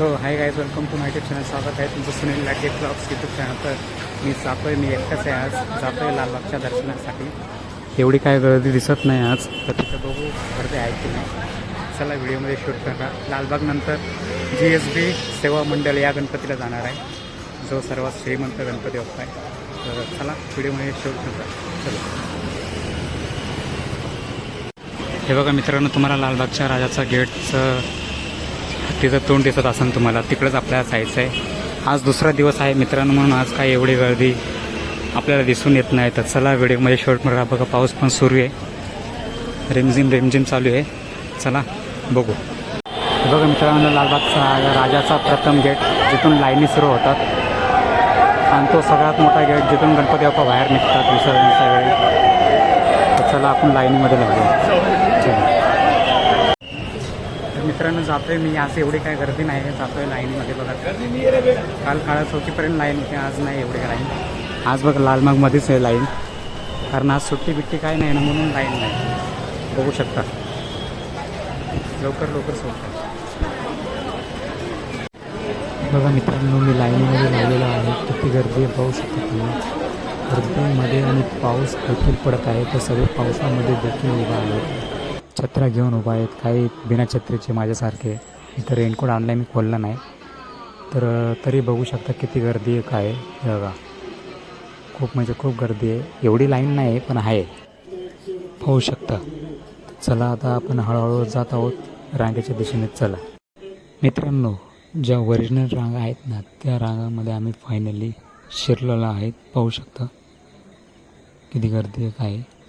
So hi guys welcome to my channel स्वागत आहे तुमचं Sunil Late vlogs YouTube channel तर मी जातो आहे मी एकटाच आहे आज. जातो आहे लालबागच्या दर्शनासाठी. एवढी काय गर्दी दिसत नाही आज. तर तिथं बघू गर्दी आहे की नाही. चला व्हिडिओमध्ये शूट करा. लालबागनंतर जी एस बी सेवा मंडळ या गणपतीला जाणार आहे. जो सर्वात श्रीमंत गणपती बाप्पा आहे. तर चला व्हिडिओमध्ये शूट करा चला. हे बघा मित्रांनो तुम्हाला लालबागच्या राजाचा गेटचं तिचं तोंड दिसत असेल तुम्हाला तिकडंच आपल्याला जायचं आहे आज दुसरा दिवस आहे मित्रांनो म्हणून आज काय एवढी गर्दी आपल्याला दिसून येत नाही. तर चला व्हिडिओमध्ये शॉर्ट मारा बघा पाऊस पण सुरू आहे. रिमझिम रिमझिम चालू आहे. चला बघू. बघा मित्रांनो लालबागचा राजाचा प्रथम गेट जिथून लाईनी सुरू होतात. आणि तो सगळ्यात मोठा गेट जिथून गणपती बाप्पा बाहेर निघतात विसर्जनच्या वेळी. तर चला आपण लाईनीमध्ये लागलो तर मित्रांनो जातोय मी. आज एवढी काय गर्दी नाही. आहे जातोय लाईनमध्ये बघा. काल काळा चौकीपर्यंत लाईन होती आज नाही एवढी लाईन आज बघ लालबागमध्येच आहे लाईन कारण आज सुट्टी बिट्टी काय नाही ना म्हणून लाईन नाही. बघू शकता. लवकर लवकर सोडतात बघा मित्रांनो मी लाईनमध्ये लावलेला आहे. किती गर्दी आहे पाहू शकता तुम्ही. गर्दीमध्ये आणि पाऊस देखील पडत आहे. तर सगळे पावसामध्ये देखील उभा आहे. छत्र्या घेऊन उभा आहेत. काही बिना छत्रीचे माझ्यासारखे. इथं रेनकोट आणला मी खोलला नाही. तर तरी बघू शकता किती गर्दी आहे. काय आहे. बघा. खूप म्हणजे खूप गर्दी आहे. एवढी लाईन नाही पण आहे. पाहू शकता. चला आता आपण हळूहळू जात आहोत. रांगेच्या दिशेने चला. मित्रांनो ज्या ओरिजिनल रांगा आहेत ना त्या रांगामध्ये आम्ही फायनली शिरलेलो आहेत. पाहू शकता. किती गर्दी आहे. काय आहे.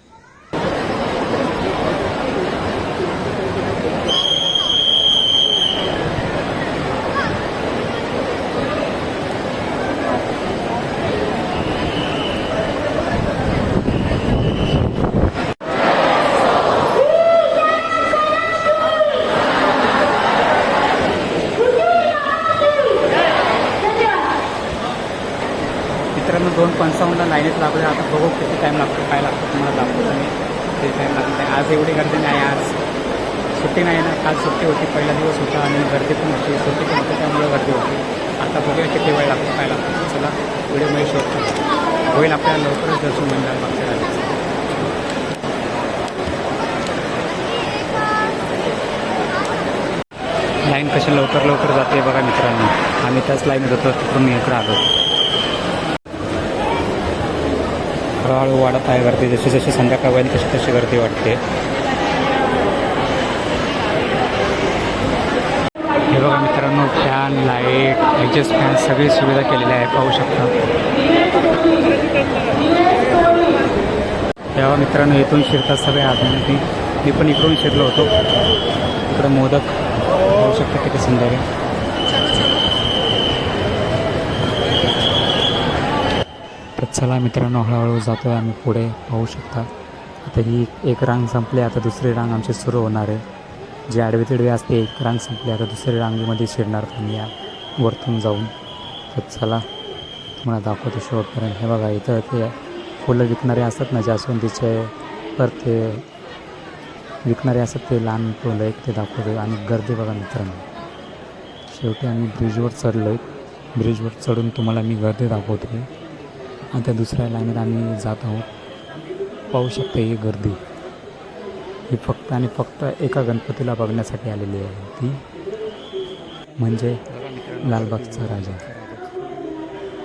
मित्रांनो दोन पंचावन्न लाईनीत लागले आता बघू किती टाईम लागतो काय लागतो तुम्हाला दाखवतो मी. किती टाईम लागत आज एवढी गर्दी नाही आज सुट्टी नाही ना? काल सुट्टी होती पहिला दिवस होता आणि गर्दी पण होती. सुट्टी पण होती त्यामुळे गर्दी होती. आता बघूया किती वेळ लागतो काय लागतो. चला व्हिडिओमध्ये शोध करू. होईल आपल्याला लवकरच दर्शन मिळणार मागच्या राजाचं लाईन कशी लवकर लवकर जाते बघा मित्रांनो. आम्ही त्याच लाईन होतो तिकडून मी इकडं आलो. हळूहळू वाढत आहे गर्दी जशी जशी संध्याकाळ होईल तशी तशी गर्दी वाटते हे बघा मित्रांनो फॅन लाइट ॲडजस्ट फॅन सगळी सुविधा केलेली आहे पाहू शकता. तेव्हा मित्रांनो इथून शिरतात सगळे आतमध्ये मी पण इकडून शिरलो होतो. इकडं मोदक. पाहू शकता किती सुंदर आहे. चला मित्रांनो हळूहळू जातो आहे आम्ही पुढे पाहू शकता. आता ही एक रांग संपली आता दुसरी रांग आमची सुरू होणार आहे. जी आडवी तिडवी असते एक रांग संपली आता दुसरी रांगेमध्ये शिरणार तुम्ही या वरतून जाऊन. तर चला तुम्हाला दाखवतो शेवटपर्यंत. हे बघा इथं ते फुलं विकणारे असतात ना जास्वंदीचे परत ते विकणारे असतात ते लहान फुलं एक ते दाखवतो आणि गर्दी बघा मित्रांनो शेवटी आम्ही ब्रिजवर चढलो आहे ब्रिजवर चढून तुम्हाला मी गर्दी दाखवते आता दुसऱ्या लाईनीत आम्ही जात आहोत. पाहू शकता ही गर्दी. ही फक्त आणि फक्त एका गणपतीला बघण्यासाठी आलेली आहे. ती म्हणजे लालबागचा राजा.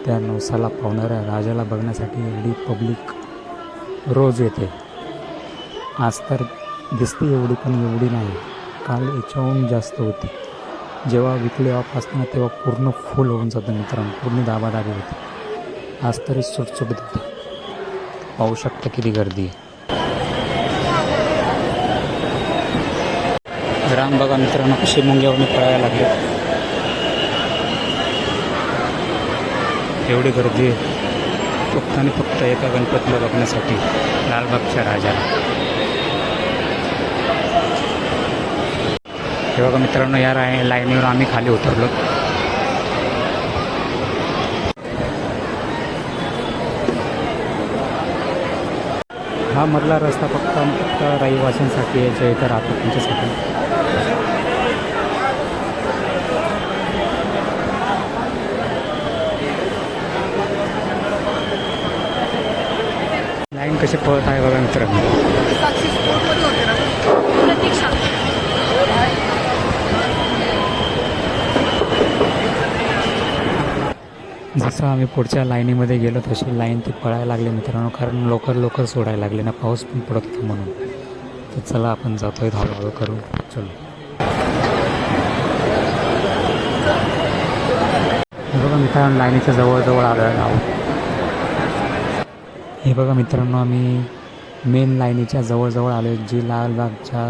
त्या नवसाला पावणाऱ्या राजाला बघण्यासाठी एवढी पब्लिक रोज येते. आज तर दिसते एवढी पण एवढी नाही. काल याच्याहून जास्त होती. जेव्हा विकले ऑफ असताना तेव्हा पूर्ण फुल होऊन जातं मित्रांनो. पूर्ण दाबादाबी होती. आज तरी सुटसुटीत पाहू शकता किती गर्दी आहे. ग्राम बघा मित्रांनो कशी मुंग्यावरून पळायला लागले. एवढी गर्दी आहे. फक्त आणि फक्त एका गणपतीला बघण्यासाठी लालबागच्या राजाला. हे बघा मित्रांनो या राय लाईनीवर आम्ही खाली उतरलो. हा मधला रस्ता फक्त फक्त रहिवाशांसाठी आहे जे इथं राहतात त्यांच्यासाठी. लाईन कशी पळत आहे बघा मित्रांनो. जसं आम्ही पुढच्या लाईनीमध्ये गेलो तशी लाईन ती पळायला लागली मित्रांनो कारण लवकर लवकर सोडायला लागले ना पाऊस पण पडत होता म्हणून. तर चला आपण जातोय धावधाव करू चलो. हे बघा मित्रांनो लाईनीच्या जवळजवळ आलो आहोत हे बघा मित्रांनो आम्ही मेन लाईनीच्या जवळजवळ आलो जी लालबागच्या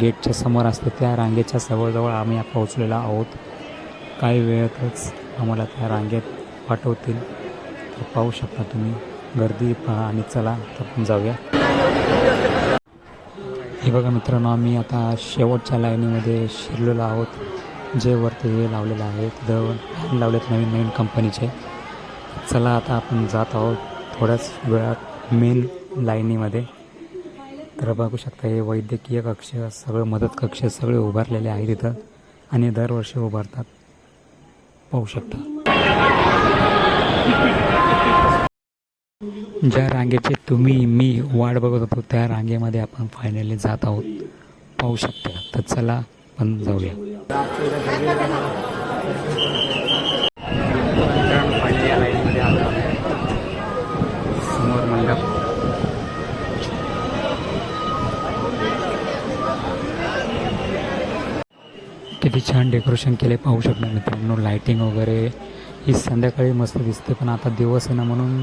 गेटच्या समोर असते त्या रांगेच्या जवळजवळ आम्ही पोहोचलेलो आहोत. काही वेळातच आम्हाला त्या रांगेत पाठवतील. तर पाहू शकता तुम्ही. गर्दी पहा आणि चला तर आपण जाऊया. हे बघा मित्रांनो आम्ही आता शेवटच्या लाईनीमध्ये शिरलेलो आहोत. जे वरती हे लावलेलं आहे तिथं फॅन लावलेत नवीन नवीन कंपनीचे चला आता आपण जात आहोत थोड्याच वेळात मेन लाईनीमध्ये. तर बघू शकता हे वैद्यकीय कक्ष सगळं मदत कक्ष सगळे उभारलेले आहेत इथं आणि दरवर्षी उभारतात. पाहू शकता. ज्या रांगेचे तुम्ही मी वाट बघत होतो त्या रांगेमध्ये आपण फायनली जात आहोत. पाहू शकता. तर चला पण जाऊया. समोर मंडप. किती छान डेकोरेशन केले पाहू शकता मित्रांनो लाइटिंग वगैरे. ही संध्याकाळी मस्त दिसते पण आता दिवस आहे ना म्हणून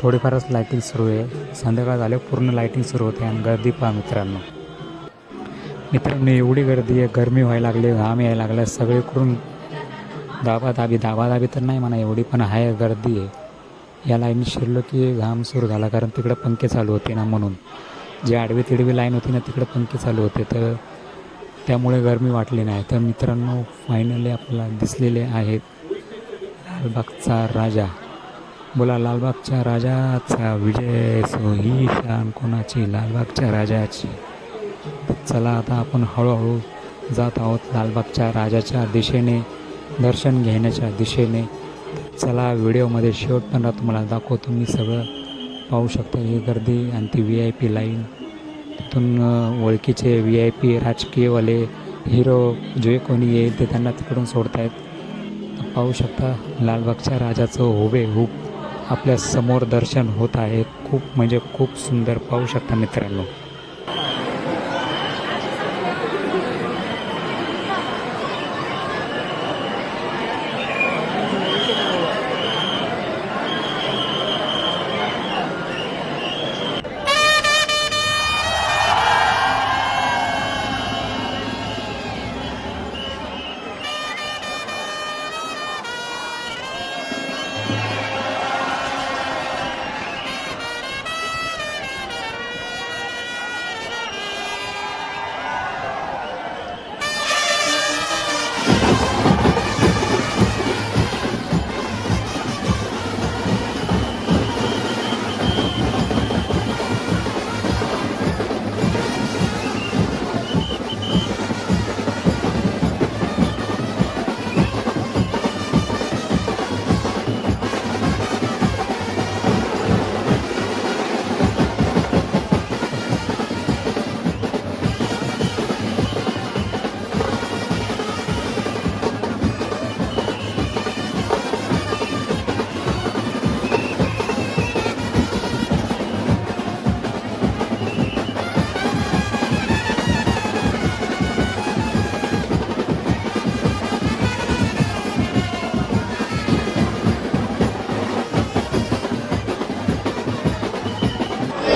थोडीफारच लाईटिंग सुरू आहे. संध्याकाळ झाले पूर्ण लाईटिंग सुरू होते आणि गर्दी पहा मित्रांनो. मित्रांनो एवढी गर्दी आहे गरमी व्हायला लागली घाम यायला लागला सगळीकडून दाबादाबी दाबादाबी तर नाही म्हणा एवढी पण आहे गर्दी आहे. या लाईन शिरलो की घाम सुरू झाला कारण तिकडं पंखे चालू होते ना म्हणून. जी आडवी तिडवी लाईन होती ना तिकडं पंखे चालू होते तर त्यामुळे गरमी वाटली नाही. तर मित्रांनो फायनली आपल्याला दिसलेले आहेत लालबागचा राजा. बोला लालबागच्या राजाचा विजय सो ही शान कोणाची? लालबागच्या राजाची. चला आता आपण हळूहळू जात आहोत लालबागच्या राजाच्या दिशेने दर्शन घेण्याच्या दिशेने. चला व्हिडिओमध्ये शेवटपर्यंत तुम्हाला दाखवतो. मी सगळं पाहू शकता. ही गर्दी आणि ती व्ही आय पी लाईन. तिथून ओळखीचे व्ही आय पी राजकीयवाले हिरो जे कोणी येईल ते त्यांना तिकडून सोडतायत. पाहू शकता लालबागच्या राजाचं हुबेहूब आपल्यासमोर दर्शन होत आहे. खूप म्हणजे खूप सुंदर पाहू शकता मित्रांनो.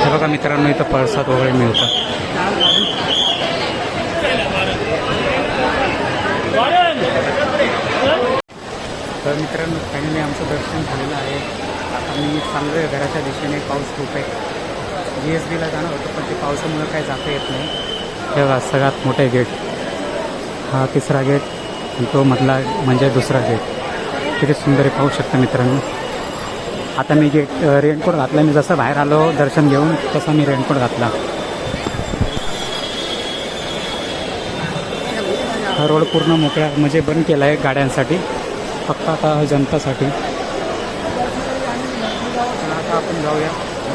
हे बघा मित्रांनो इथं प्रसाद वगैरे मिळतात. तर मित्रांनो फायनली आमचं दर्शन झालेलं आहे. आता मी चांगलं घराच्या दिशेने पाऊस खूप आहे. जी एस बीला जाणार होतं पण ते पावसामुळे काही जाता येत नाही. हे बघा सगळ्यात मोठे गेट. हा तिसरा गेट आणि तो मधला म्हणजे दुसरा गेट. किती सुंदर आहे पाहू शकता मित्रांनो. आता मी गेट रेनकोट घातला मी जसं बाहेर आलो दर्शन घेऊन तसा मी रेनकोट घातला. हा रोड पूर्ण मोकळा म्हणजे बंद केला आहे गाड्यांसाठी. फक्त आता जनतासाठी. आता आपण जाऊया.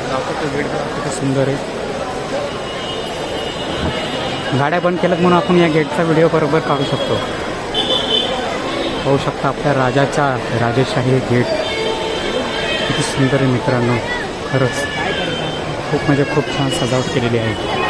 दाखवतो गेट किती सुंदर आहे. गाड्या बंद केल्यात म्हणून आपण या गेटचा व्हिडिओ बरोबर काढू शकतो. पाहू शकता आपल्या राजाचा राजेशाही गेट किती सुंदर आहे मित्रांनो. खरंच खूप म्हणजे खूप छान सजावट केलेली आहे.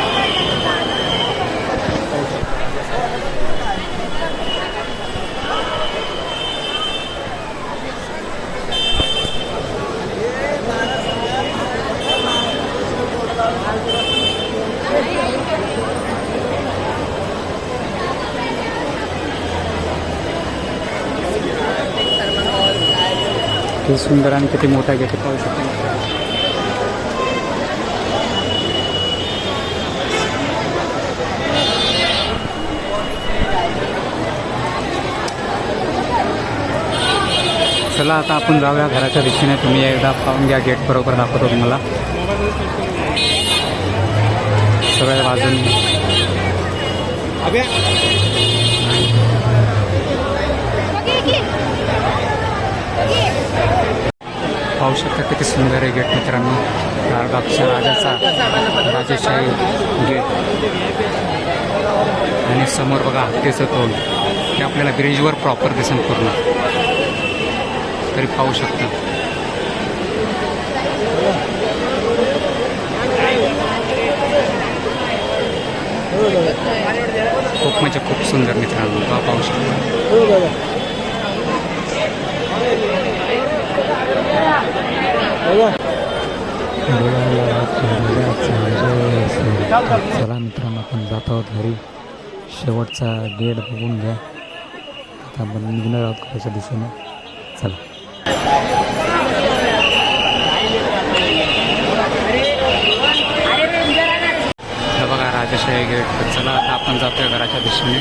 किती सुंदर आणि किती मोठा गेट पाहू शकतो. चला आता आपण जाऊया घराच्या दिशेने. तुम्ही एकदा पाहून घ्या गेट बरोबर दाखवतो तुम्हाला. सगळ्या बाजूनी. पाहू शकता किती सुंदर आहे गेट मित्रांनो. लालबागच्या राजाचा राजेशाही गेट आणि समोर बघा हत्तीचं तोंड. ते आपल्याला ब्रिजवर प्रॉपर दिसून पूर्ण. तरी पाहू शकता. खूप म्हणजे खूप सुंदर मित्रांनो. पाहू शकता. चला मित्रांनो आपण जात आहोत घरी. शेवटचा गेट बघून घ्या. आता आपण निघणार आहोत घराच्या दिशेने. चला. बघा राजेशाही गेट. चला आता आपण जातोय घराच्या दिशेने.